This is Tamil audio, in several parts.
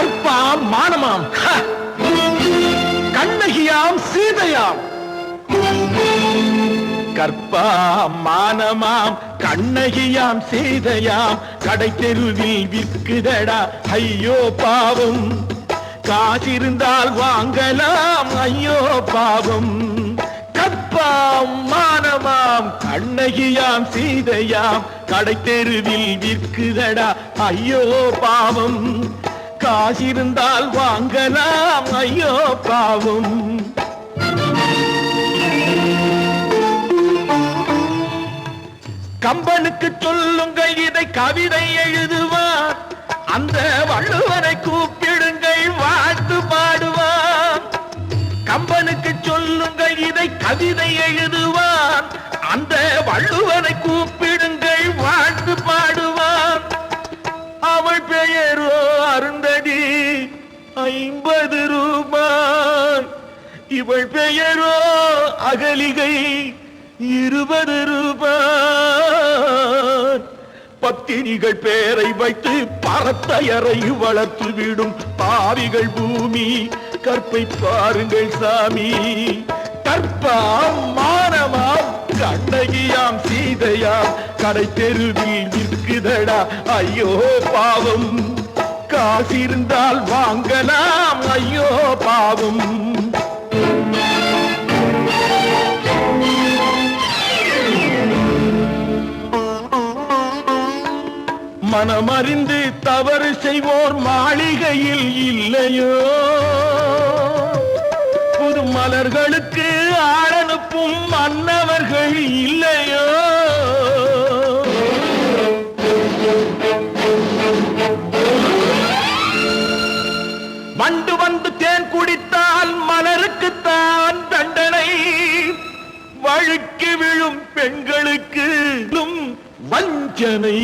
கற்பாம் மானமாம். கண்ணகியாம் சீதையாம். கற்பாம் மானமாம். கண்ணகியாம் சீதையாம். கடை தெருவில் விற்குதடா. ஐயோ பாவம். காசிருந்தால் வாங்கலாம். ஐயோ பாவம். கற்பாம் மானமாம். கண்ணகியாம் சீதையாம். கடை தெருவில் விற்குதடா. ஐயோ பாவம். காசிருந்தால் வாங்கலாம். ஐயோ பாவம். கம்பனுக்கு சொல்லுங்கள் இதை கவிதை எழுதுவார். அந்த வள்ளுவரை கூப்பிடுங்கள் வாழ்த்து பாடுவார். கம்பனுக்கு சொல்லுங்கள் இதை கவிதை எழுதுவார். அந்த வள்ளுவரை கூப்பிடு ஐம்பது ரூபாய். இவள் பெயரோ அகலிகை இருபது ரூபாய். பத்தினிகள் பேரை வைத்து பரத்தையரை வளர்த்து விடும் பாவிகள் பூமி. கற்பை பாருங்கள் சாமி. கற்பாம் மானமாம் கண்ணகியாம் சீதையாம். கடை தெருவில் விற்குதடா ஐயோ பாவம். காசிருந்தால் வாங்கலாம். ஐயோ பாவம். மனமறிந்து தவறு செய்வோர் மாளிகையில் இல்லையோ? புது மலர்களுக்கு ஆடனுப்பும் மன்னவர்கள் இல்லையோ? வழுக்கி விழும் பெண்களுக்கு வஞ்சனை.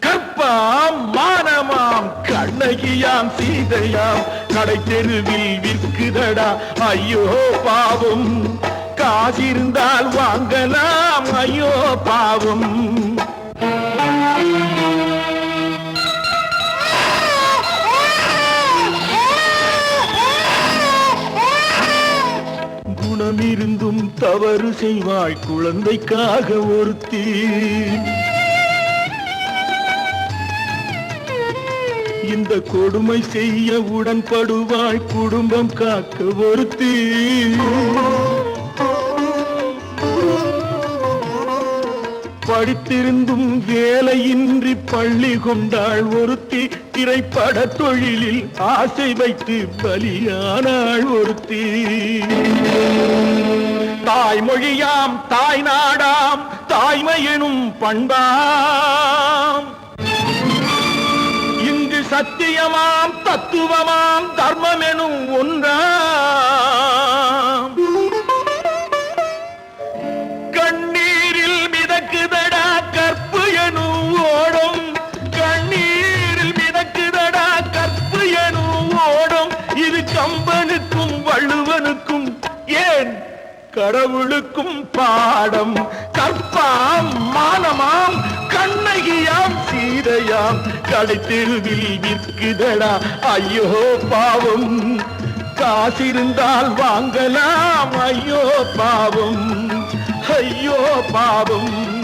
கற்பாம் மானமாம் கண்ணகியாம் சீதையாம் கடை தெருவில் விற்குதடா. ஐயோ பாவம். காசிருந்தால் வாங்கலாம் ஐயோ பாவம். இருந்தும் தவறு செய்வாய் குழந்தைக்காக ஒருத்தி. இந்த கொடுமை செய்ய உடன்படுவாய் குடும்பம் காக்க ஒருத்தி. படித்திருந்தும் வேலையின்றி பள்ளி கொண்டாள் ஒருத்தி திரைப்பட தொழிலில் ஆசை வைத்து பலியானாள் ஒருத்தி. தாய்மொழியாம் தாய் நாடாம் தாய்மை எனும் பண்பாம். இங்கு சத்தியமாம் தத்துவமாம் தர்மம் எனும் ஒன்றாம். கடவுளுக்கும் பாடம். கற்பாம் மானமாம் கண்ணகியாம் சீதையாம். கடைத்தெருவில் விற்குதடா ஐயோ பாவம். காசிருந்தால் வாங்கலாம் ஐயோ பாவம் ஐயோ பாவம். ஐயோ பாவம்.